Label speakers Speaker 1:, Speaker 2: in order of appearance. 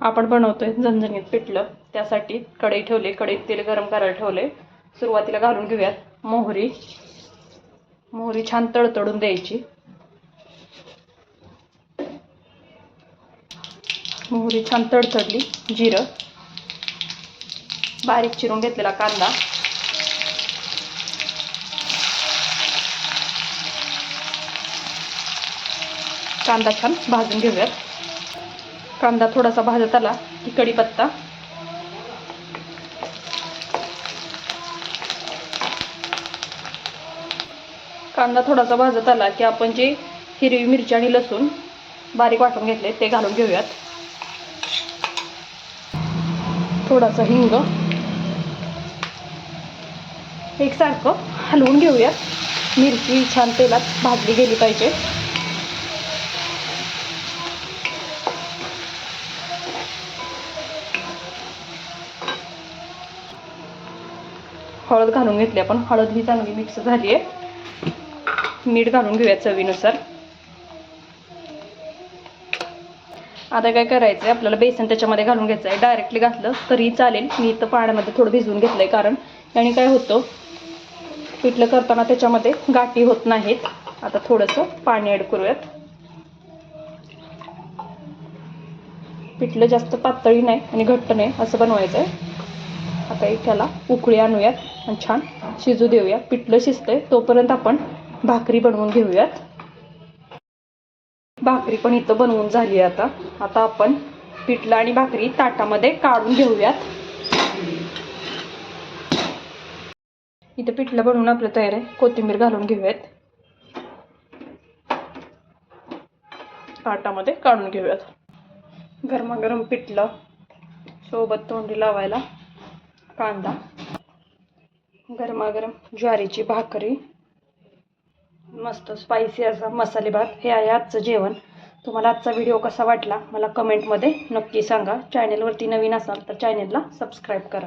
Speaker 1: आपण बनवतोय झणझणीत पिठलं. त्यासाठी कढई ठेवले कढईत तेल गरम करायला ठेवले. सुरुवातीला घालून घेऊयात मोहरी. मोहरी छान तडतडून द्यायची. मोहरी छान तडतडली जिरं. बारीक चिरून घेतलेला कांदा. कांदा छान भाजून घेऊयात. कांदा थोडासा भाजत आला की कढीपत्ता. कांदा थोडासा भाजत आला की आपण जे हिरवी मिरची आणि लसूण बारीक वाटून घेतले ते घालून घेऊयात. थोडासा हिंग एकसारखं हलवून घेऊयात. मिरची छान तेलात भाजली गेली पाहिजे. हळद घालून घेतली. आपण हळद ही चांगली मिक्स झाली आहे मीठ घालून घेऊया चवीनुसार. आता काय करायचं आहे आपल्याला बेसन त्याच्यामध्ये घालून घ्यायचं आहे डायरेक्टली घातलं तरी चालेल. मी इथं पाण्यामध्ये थोडं भिजवून घेतलं आहे कारण त्याने काय होतं? पिठलं करताना त्याच्यामध्ये गाठी होत नाहीत. आता थोडंसं पाणी ॲड करूयात. पिठलं जास्त पातळी नाही आणि घट्ट नाही असं बनवायचं आहे आता एक ह्याला उकळी आणूयात आणि छान शिजू देऊया पिठलं शिजतंय तोपर्यंत आपण भाकरी बनवून घेऊयात. भाकरी पण इथं बनवून झाली आहे आता. आता आपण पिठलं आणि भाकरी ताटामध्ये काढून घेऊयात. इथं पिठलं बनवून आपलं तयार आहे. कोथिंबीर घालून घेऊयात. ताटामध्ये काढून घेऊयात. गरमागरम पिठलं सोबत तोंडी लावायला. कांदा गरमागरम ज्वारीची भाकरी मस्त स्पायसी असा मसाले भात. हे आहे आजचं जेवण. तुम्हाला आजचा व्हिडिओ कसा वाटला? मला कमेंटमध्ये नक्की सांगा. चॅनेलवरती नवीन असाल तर चॅनेलला सबस्क्राईब करा.